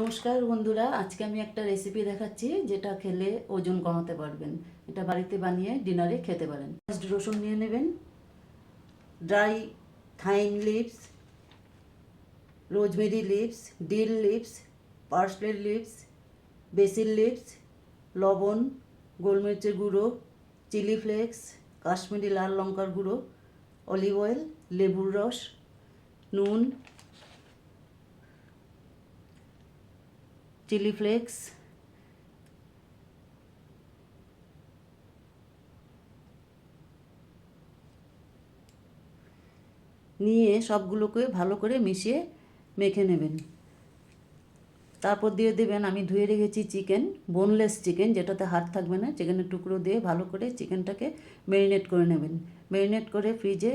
নমস্কার বন্ধুরা, আজকে আমি একটা রেসিপি দেখাচ্ছি যেটা খেলে ওজন কমাতে পারবেন। এটা বাড়িতে বানিয়ে ডিনারে খেতে পারেন। ফার্স্ট রসুন নিয়ে নেবেন dry thyme leaves rosemary leaves dill leaves পার্সলের leaves basil leaves লবণ, গোলমরিচের গুঁড়ো চিলি ফ্লেক্স কাশ্মীরি লাল লঙ্কার গুঁড়ো অলিভ অয়েল লেবুর রস, নুন চিলি ফ্লেক্স নিয়ে সবগুলোকে ভালো করে মিশিয়ে মেখে নেবেন। তারপর দিয়ে দেবেন, আমি ধুয়ে রেখেছি চিকেন বোনলেস চিকেন, যেটাতে হাড় থাকবে না, চিকেনের টুকরো দিয়ে ভালো করে চিকেনটাকে ম্যারিনেট করে নেবেন। ম্যারিনেট করে ফ্রিজে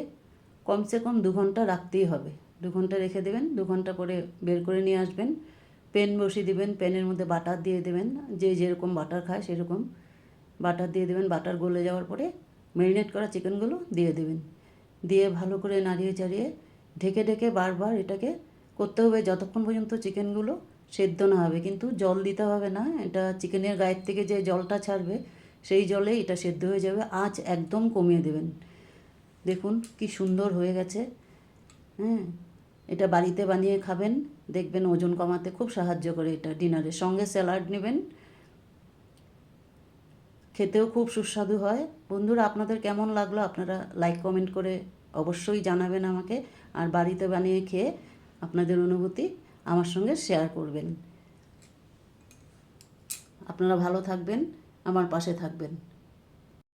কমসে কম দু ঘণ্টা রাখতেই হবে। দু ঘণ্টা রেখে দেবেন, দু ঘণ্টা পরে বের করে নিয়ে আসবেন। প্যান বসিয়ে দেবেন প্যানের মধ্যে বাটার দিয়ে দেবেন, যে যেরকম বাটার খায় সেরকম বাটার দিয়ে দেবেন। বাটার গলে যাওয়ার পরে ম্যারিনেট করা চিকেনগুলো দিয়ে দেবেন। দিয়ে ভালো করে নাড়িয়ে চাড়িয়ে ঢেকে ঢেকে বারবার এটাকে করতে হবে যতক্ষণ পর্যন্ত চিকেনগুলো সেদ্ধ না হবে। কিন্তু জল দিতে হবে না, এটা চিকেনের গায়ের থেকে যে জলটা ছাড়বে সেই জলে এটা সেদ্ধ হয়ে যাবে। আঁচ একদম কমিয়ে দেবেন। দেখুন কি সুন্দর হয়ে গেছে। হ্যাঁ এটা বাড়িতে বানিয়ে খাবেন, দেখবেন ওজন কমাতে খুব সাহায্য করে এটা ডিনারের সঙ্গে স্যালাড নেবেন, খেতেও খুব সুস্বাদু হয়। বন্ধুরা, আপনাদের কেমন লাগল? আপনারা লাইক কমেন্ট করে অবশ্যই জানাবেন আমাকে। আর বাড়িতে বানিয়ে খেয়ে আপনাদের অনুভূতি আমার সঙ্গে শেয়ার করবেন। আপনারা ভালো থাকবেন, আমার পাশে থাকবেন।